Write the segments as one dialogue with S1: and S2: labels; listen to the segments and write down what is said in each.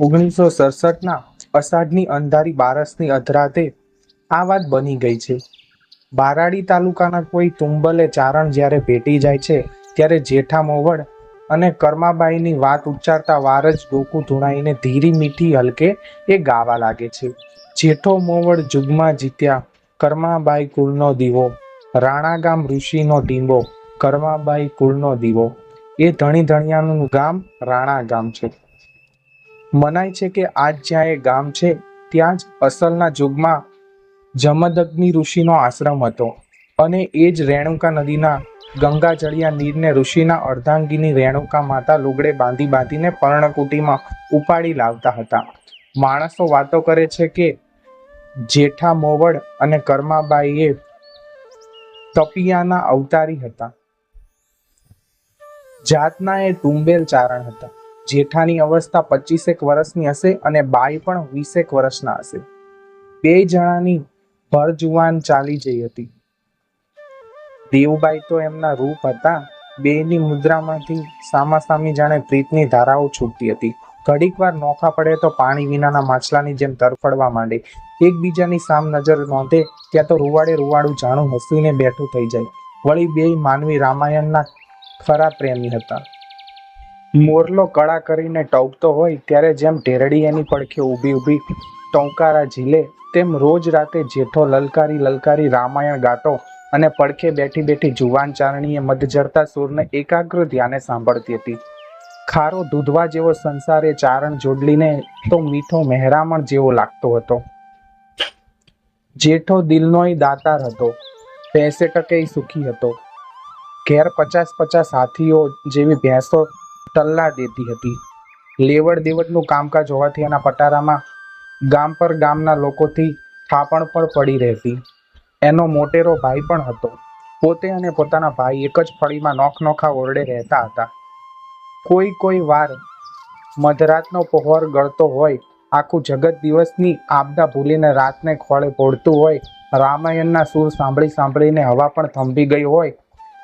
S1: ઓગણીસો સડસઠના અષાઢની અંધારી બારસની અધરાતે આ વાત બની ગઈ છે. બારાડી તાલુકાના કોઈ તુંબલે ચારણ જ્યારે ભેટી જાય છે, ત્યારે જેઠા મોવડ અને કર્માબાઈની વાત ઉચ્ચારતા વાર જ ડોકું ધૂણાઈને ધીરી મીઠી હલકે એ ગાવા લાગે છે. જેઠો મોવડ જુગમાં જીત્યા, કર્માબાઈ કુળનો દીવો રાણા ગામ ઋષિનો ડીંબો કર્માબાઈ કુળનો દીવો. એ ધણી ધણિયાનું ગામ રાણા ગામ છે. મનાય છે કે આજ જ્યાં એ ગામ છે, ત્યાં જ અસલના યુગમાં જમદગ્નિ ઋષિનો આશ્રમ હતો. અને એ જ રેણુકા નદીના ગંગા જળિયા નીરને ઋષિના અર્ધાંગીની રેણુકા માતા લુગડે બાંધી બાંધીને પર્ણકુટીમાં ઉપાડી લાવતા હતા. માણસો વાતો કરે છે કે જેઠા મોવડ અને કર્માબાઈએ તપિયાના અવતારી હતા. જાતના એ તુંબેલ ચારણ હતા. જેઠાની અવસ્થા પચીસેક વર્ષની હશે અને બાઈ પણ વીસેક વર્ષના હશે. બે જણાની ભરજુવાન ચાલી જઈ હતી. દેવબાઈ તો એમના રૂપ હતા. બેની મુદ્રામાંથી સામાસામી જાણે પ્રીતની ધારાઓ છૂટતી હતી. ઘડીક વાર નોખા પડે તો પાણી વિનાના માછલાની જેમ તરફડવા માંડે. એકબીજાની સામ નજર નોંધે ત્યાં તો રૂવાડે રૂવાડું જાણું હસીને બેઠું થઈ જાય. વળી બે માનવી રામાયણના ખરા પ્રેમી હતા. મોરલો કળા કરીને ટોકતો હોય ત્યારે જેમ ઢેરડી એની પડખે ઊભી ઊભી ટોંકારા ઝીલે, તેમ રોજ રાતે જેઠો લલકારી લલકારી રામાયણ ગાતો અને પડખે બેઠી બેઠી જુવાન ચારણીએ મધજરતા સૂરને એકાગ્ર ધ્યાને સાંભળતી હતી. ખારો દૂધવા જેવો સંસારે ચારણ જોડલીને તો મીઠો મહેરામણ જેવો લાગતો હતો. જેઠો દિલનોય દાતાર હતો પેસે ટકે સુખી હતો. ઘેર પચાસ પચાસ હાથીઓ જેવી ભેંસો ટલ્લા દેતી હતી. લેવડ દેવડનું કામકાજ હોવાથી એના પટારામાં ગામ પર ગામના લોકોથી થાપણ પણ પડી રહેતી. એનો મોટેરો ભાઈ પણ હતો. પોતે અને પોતાના ભાઈ એક જ ફળીમાં નોખ નોખા ઓરડે રહેતા હતા. કોઈ કોઈ વાર મધરાતનો પહોર ગળતો હોય, આખું જગત દિવસની આપદા ભૂલીને રાતને ખોળે પોડતું હોય, રામાયણના સૂર સાંભળી સાંભળીને હવા પણ થંભી ગઈ હોય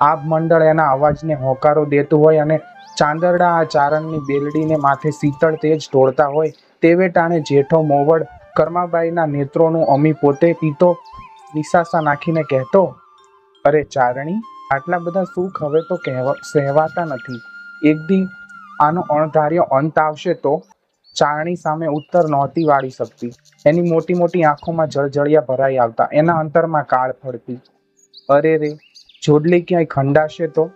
S1: આભ મંડળ એના અવાજને હોકારો દેતું હોય અને ચાંદરડા આ ચારણની બેલડીને માથે શીતળ તેજ ઢોળતા હોય તેવે ટાણે જેઠો મોવડ કર્માબાઈના નેત્રોનું અમી પોતે પીતો, નિશાસા નાખીને કહેતો, અરે ચારણી, આટલા બધા સુખ હવે તો સહેવાતા નથી. એક દી આનો અણધાર્યો અંત આવશે તો ચારણી સામે ઉત્તર નહોતી વાળી શકતી. એની મોટી મોટી આંખોમાં જળજળિયા ભરાઈ આવતા. એના અંતરમાં કાળ ફરતી. અરે રે, જોડલી ક્યાંય ખંડાશે તો?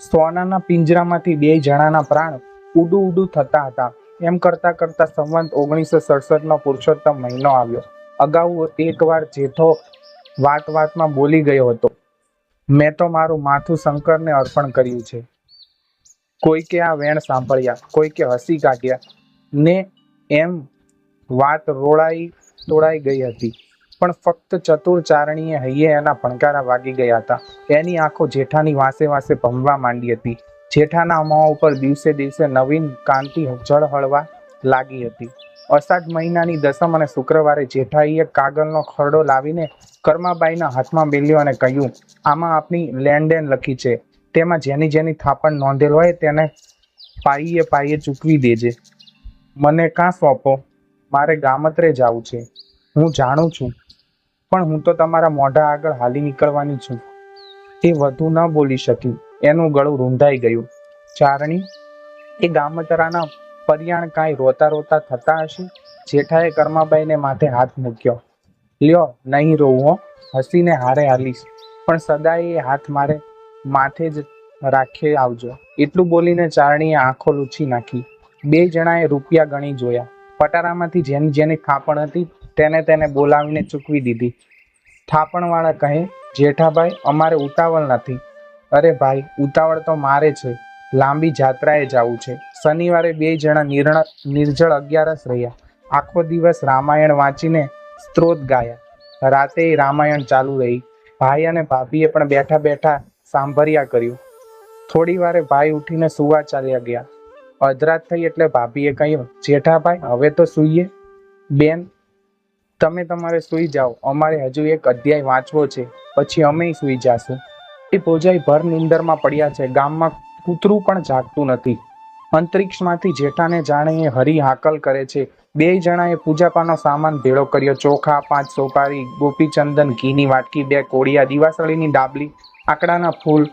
S1: સોનાના પિંજરામાંથી બે જણાના પ્રાણ ઉડુ ઉડુ થતા હતા. એમ કરતા કરતા સંવંત ઓગણીસો સડસઠનો પુરુષોત્તમ મહિનો આવ્યો. અગાઉ એકવાર જેઠો વાત વાતમાં બોલી ગયો હતો, મેં તો મારું માથું શંકરને અર્પણ કર્યું છે. કોઈકે આ વેણ સાંભળ્યા, કોઈકે હસી કાઢ્યા ને એમ વાત રોળાઈ તોડાઈ ગઈ હતી. પણ ફક્ત ચતુર ચારણીએ હૈયે એના ભણકારા વાગી ગયા હતા. એની આંખો જેઠાની વાસે વાસે ભમવા માંડી હતી. જેઠાના મોં ઉપર દિવસે દિવસે નવીન કાંતિ જળ હળવા લાગી હતી. અષાઢ મહિનાની દસમ અને શુક્રવારે જેઠાઈએ કાગળનો ખરડો લાવીને કર્માબાઈના હાથમાં મેલ્યો અને કહ્યું, આમાં આપની લેણદેન લખી છે. તેમાં જેની જેની થાપણ નોંધેલ હોય તેને પાઈએ પાઈએ ચૂકવી દેજે. મને કાં સોંપો? મારે ગામત્રે જવું છે. હું જાણું છું. પણ હું તો તમારા મોઢા આગળ હાલી નીકળવાની છું. તે વધુ ન બોલી શકી. એનું ગળું રૂંધાઈ ગયું. ચારણી, એ ગામતરાના પરિયાણ કાંઈ રોતા રોતા થતા હશે? જેઠાએ કર્માબાઈને માથે હાથ મૂક્યો. લ્યો, નહીં રોવું હસીને હારે હાલીશ. પણ સદાય એ હાથ મારે માથે જ રાખી આવજો. એટલું બોલીને ચારણીએ આંખો લૂછી નાખી. બે જણાએ રૂપિયા ગણી જોયા. પટારામાંથી જેની જેની ખાપણ હતી તેને તેને બોલાવીને ચૂકવી દીધી. થાપણવાળા કહે, જેઠાભાઈ, અમારે ઉતાવળ નથી. અરે ભાઈ, ઉતાવળ તો મારે છે. લાંબી જાત્રાએ જવું છે. શનિવારે બે જણા નિર્ણ, નિર્જળ અગિયારસ રહ્યા. આખો દિવસ રામાયણ વાંચીને સ્ત્રોત ગાયા. રાતે રામાયણ ચાલુ રહી. ભાઈ અને ભાભીએ પણ બેઠા બેઠા સાંભળ્યા કર્યું. થોડી વારે ભાઈ ઉઠીને સુવા ચાલ્યા ગયા. અધરાત થઈ એટલે ભાભીએ કહ્યું, જેઠાભાઈ, હવે તો સૂઈએ. બેન તમે તમારે સૂઈ જાઓ. અમારે હજુ એક અધ્યાય વાંચવો છે. પછી અમે સૂઈ જાશું. એ ભોજાઈ ભર નિંદરમાં પડ્યા છે. ગામમાં કૂતરું પણ જાગતું નથી. અંતરિક્ષમાંથી જેઠાને જાણે એ હરી હાકલ કરે છે. બે જણાએ પૂજાપાનો સામાન ભેળો કર્યો. ચોખા, પાંચ સોપારી, ગોપીચંદન, ઘીની વાટકી, બે કોળિયા, દિવાસળીની ડાબલી, આકડાના ફૂલ,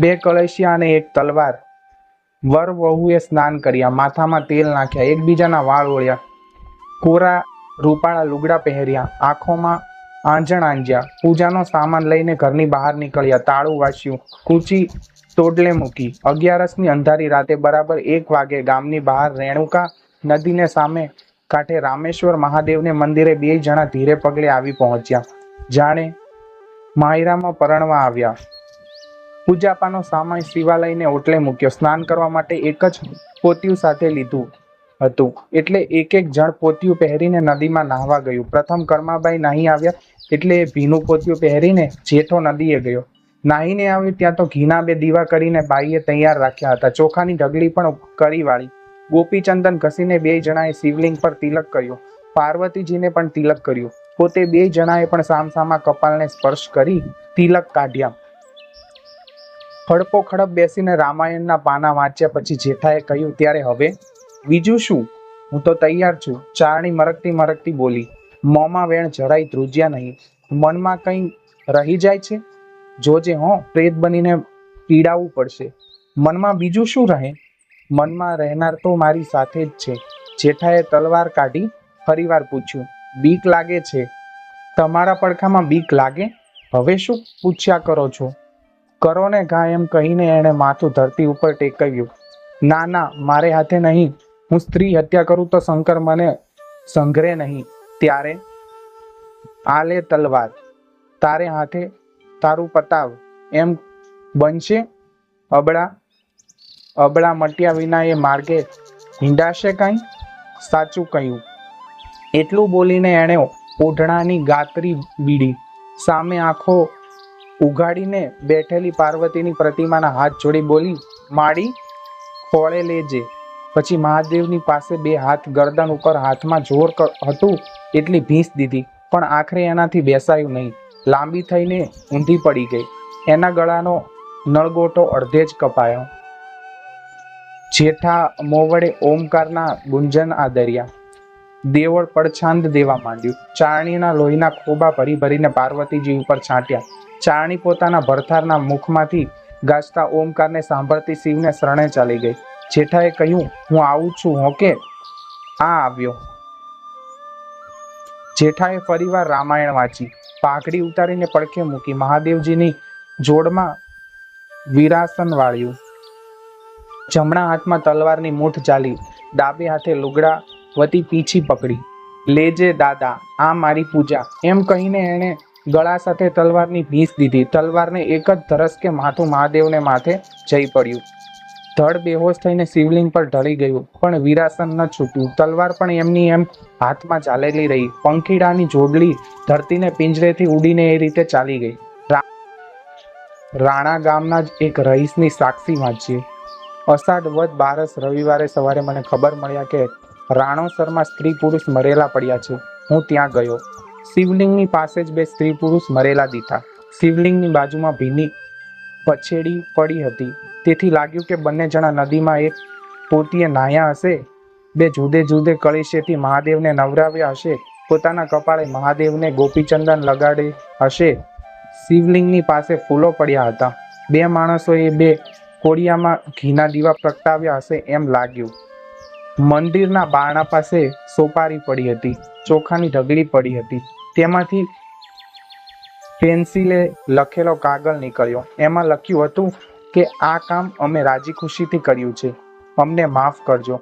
S1: બે કળશિયા અને એક તલવાર. વર વહુએ સ્નાન કર્યા. માથામાં તેલ નાખ્યા. એકબીજાના વાળ ઓળ્યા. કોરા રૂપાળા લુગડા પહેર્યા, આંખોમાં આંજણ આંજ્યા. પૂજાનો સામાન લઈને ઘરની બહાર નીકળ્યા. તાળું વાંચ્યું કૂચી તોડલે મૂકી. અગિયારસની અંધારી રાતે બરાબર એક વાગે ગામની બહાર રેણુકા નદીને સામે કાંઠે રામેશ્વર મહાદેવને મંદિરે બે જણા ધીરે પગલે આવી પહોંચ્યા. જાણે માયરામાં પરણવા આવ્યા. પૂજાપાનો સામાન શિવાલયને ઓટલે મૂક્યો. સ્નાન કરવા માટે એક જ પોતિયું સાથે લીધું. હતું. એટલે એક એક જણ પોતિયું પહેરીને નદીમાં નાહવા ગયું. પ્રથમ કર્માબાઈ નાહી આવ્યા એટલે ભીનું પોતિયું પહેરીને જેઠો નદીએ ગયો. નાહીને આવ્યો ત્યાં તો ઘીના બે દીવા કરીને બાઈએ તૈયાર રાખ્યા હતા. ચોખાની ઢગલી પણ કરી વાળી. ગોપીચંદન ઘસીને બે જણાએ શિવલિંગ પર તિલક કર્યો. પાર્વતીજીને પણ તિલક કર્યું. પોતે બે જણાએ પણ સામસામા કપાલને સ્પર્શ કરી તિલક કાઢ્યા. ખડપો ખડપ બેસીને રામાયણના પાના વાંચ્યા પછી જેઠાએ કહ્યું, ત્યારે હવે બીજું શું? હું તો તૈયાર છું. ચારણી મરકતી મરકતી બોલી. મોંમાં વેણ જરાય ધ્રુજ્યા નહીં. મનમાં કંઈ રહી જાય છે? જોજે હો, પ્રેત બનીને પીડાવવું પડશે. મનમાં બીજું શું રહે? મનમાં રહેનાર તો મારી સાથે જ છે. જેઠાએ તલવાર કાઢી ફરીવાર પૂછ્યું. બીક લાગે છે? તમારા પડખામાં બીક લાગે? હવે શું પૂછ્યા કરો છો? કરો ને ઘા એમ કહીને એણે માથું ધરતી ઉપર ટેકવ્યું. ના ના, મારે હાથે નહીં. હું સ્ત્રી હત્યા કરું તો શંકર મને સંઘરે નહીં. ત્યારે આલે તલવાર. તારે હાથે તારું પતાવ. એમ બનશે અબળા અબળા મટ્યા વિના એ માર્ગે હિંડાશે કાંઈ? સાચું કહ્યું. એટલું બોલીને એણે ઓઢણાની ગાતરી બીડી સામે આંખો ઉઘાડીને બેઠેલી પાર્વતીની પ્રતિમાના હાથ જોડી બોલી, માડી, ખોળે લેજે. પછી મહાદેવની પાસે બે હાથ ગરદન ઉપર હાથમાં જોર હતું એટલી ભીંસ દીધી, પણ આખરે એનાથી બેસાયું નહીં. લાંબી થઈને ઊંધી પડી ગઈ. એના ગળાનો નળગોટો અડધે જ કપાયો. જેઠા મોવડે ઓમકારના ગુંજન આદર્યા. દેવળ પડછાંદ દેવા માંડ્યું. ચારણીના લોહીના ખોબા ભરી ભરીને પાર્વતીજી ઉપર છાંટ્યા. ચારણી પોતાના ભરથારના મુખમાંથી ગાજતા ઓમકારને સાંભળતી શિવને શરણે ચાલી ગઈ. જેઠાએ કહ્યું, હું આવું છું હોકે આ આવ્યો. જેઠાએ ફરીવાર રામાયણ વાંચી. પાઘડી ઉતારીને પડખે મૂકી મહાદેવજીની જોડમાં વિરાસન વાળ્યું. જમણા હાથમાં તલવારની મૂઠ ચાલી, ડાબે હાથે લુગડા વતી પીછી પકડી. લેજે દાદા, આ મારી પૂજા. એમ કહીને એણે ગળા સાથે તલવારની ભીંસ દીધી. તલવારને એક જ ધરસકે માથું મહાદેવને માથે જઈ પડ્યું. ધડ બેહોશ થઈને શિવલિંગ પર ઢળી ગયું, પણ વિરાસન ન છૂટ્યું. તલવાર પણ એમની એમ હાથમાં ચાલેલી રહી. પંખીડાની જોડલી ધરતીને પિંજરેથી ઉડીને એ રીતે ચાલી ગઈ. રાણા ગામના જ એક રહીશની સાક્ષી વાંચીએ. અષાઢ વધ બારસ રવિવારે સવારે મને ખબર મળ્યા કે રાણોસરમાં સ્ત્રી પુરુષ મરેલા પડ્યા છે. હું ત્યાં ગયો. શિવલિંગની પાસે જ બે સ્ત્રી પુરુષ મરેલા દીઠા શિવલિંગની બાજુમાં ભીની પછેડી પડી હતી. તેથી લાગ્યું કે બંને જણા નદીમાં એક પોતીએ નાહ્યા હશે. બે જુદે જુદે કળીશેથી મહાદેવને નવરાવ્યા હશે. પોતાના કપાળે મહાદેવને ગોપીચંદન લગાડી હશે. શિવલિંગની પાસે ફૂલો પડ્યા હતા. બે માણસોએ બે કોડિયામાં ઘીના દીવા પ્રગટાવ્યા હશે એમ લાગ્યું. મંદિરના બારણા પાસે સોપારી પડી હતી. ચોખાની ઢગલી પડી હતી. તેમાંથી પેન્સિલે લખેલો કાગળ નીકળ્યો. એમાં લખ્યું હતું કે આ કામ અમે રાજી ખુશીથી કર્યું છે. અમને માફ કરજો.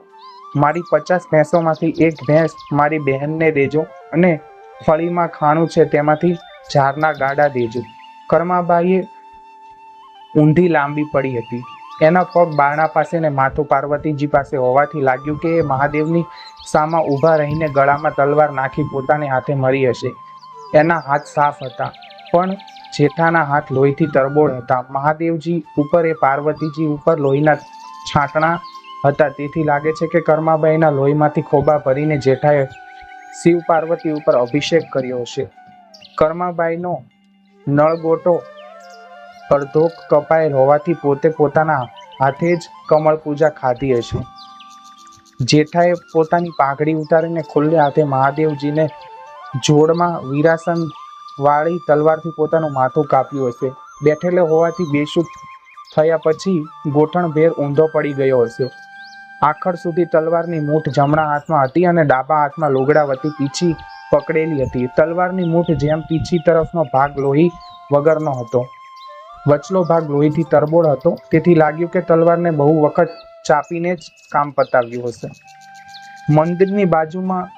S1: મારી પચાસ ભેંસોમાંથી એક ભેંસ મારી બહેનને દેજો અને ફળીમાં ખાણું છે તેમાંથી ઝારના ગાડા દેજો. કર્માબાઈએ ઊંધી લાંબી પડી હતી. એના પગ બારણા પાસે ને માથું પાર્વતીજી પાસે હોવાથી લાગ્યું કે એ મહાદેવની સામા ઊભા રહીને ગળામાં તલવાર નાખી પોતાને હાથે મરી હશે. એના હાથ સાફ હતા. પણ જેઠાના હાથ લોહીથી તરબોળ હતા. મહાદેવજી ઉપર એ પાર્વતીજી ઉપર લોહીના છાંટણા હતા. તેથી લાગે છે કે કર્માબાઈના લોહીમાંથી ખોબા ભરીને જેઠાએ શિવ પાર્વતી ઉપર અભિષેક કર્યો છે કર્માબાઈનો નળગોટો અડધો કપાયેલ હોવાથી પોતે પોતાના હાથે જ કમળ પૂજા ખાધી હશે. જેઠાએ પોતાની પાઘડી ઉતારીને ખુલ્લે હાથે મહાદેવજીને જોડમાં વીરાસન વાળી તલવારથી પોતાનું માથું કાપ્યું હશે. બેઠેલો હોવાથી બેશુદ્ધ થયા પછી ગોઠણભેર ઊંધો પડી ગયો હશે. આખર સુધી તલવારની મૂઠ જમણા હાથમાં હતી અને ડાબા હાથમાં લોગડા વતી પીછી પકડેલી હતી. તલવારની મૂઠ જેમ પીછી તરફનો ભાગ લોહી વગરનો હતો. વચલો ભાગ લોહીથી તરબોળ હતો. તેથી લાગ્યું કે તલવારને બહુ વખત ચાપીને જ કામ પતાવ્યું હશે. મંદિરની બાજુમાં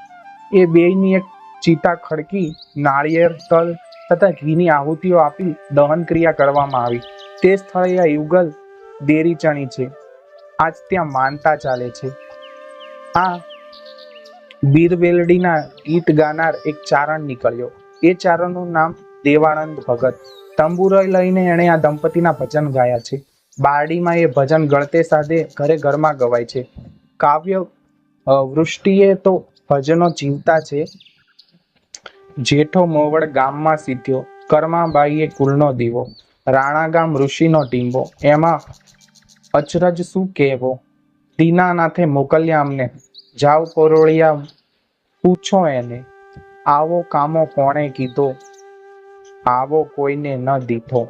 S1: એ બેયની એક ચિતા ખડકી, નાળિયેર તલ તથા ઘીની આહુતિઓ આપી દહન ક્રિયા કરવામાં આવી. તે સ્થળે આ યુગલ દેરી ચણી છે. આજ ત્યાં માનતા ચાલે છે. આ બીરવેલડીના ગીત ગાનાર એક ચારણ નીકળ્યો. એ ચારણનું નામ દેવાનંદ ભગત. તંબુરો લઈને એણે આ દંપતીના ભજન ગાયા છે. બારડીમાં એ ભજન ગળતે સાથે ઘરે ઘરમાં ગવાય છે. કાવ્ય વૃષ્ટિએ તો ભજનો જીવતા છે જેઠો મોવડ ગામમાં સીધ્યો, કર્માબાઈએ કુલનો દીવો રાણા ગામ ઋષિનો ટીંબો, એમાં અચરજ શું કહેવો? દીનાનાથે મોકલ્યા અમને, જાવ પરોળિયા, પૂછો એને, આવો કામો કોણે કીધો? આવો કોઈને ન દીધો.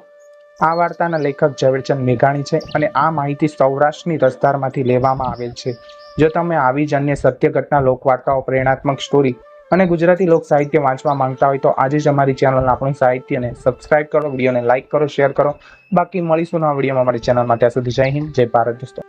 S1: આ વાર્તાના લેખક ઝવેરચંદ મેઘાણી છે અને આ માહિતી સૌરાષ્ટ્રની રસદારમાંથી લેવામાં આવેલ છે. જો તમે આવી જ અન્ય સત્ય ઘટના લોકવાર્તાઓ પ્રેરણાત્મક સ્ટોરી અને ગુજરાતી લોક સાહિત્ય વાંચવા માંગતા હોય તો આજે જ અમારી ચેનલ આપણું સાહિત્યને સબસ્ક્રાઇબ કરો, વિડીયોને લાઇક કરો શેર કરો. બાકી મળીશું નવા વિડીયોમાં અમારી ચેનલમાં ત્યાં સુધી જય હિન્દ, જય ભારત દોસ્તો.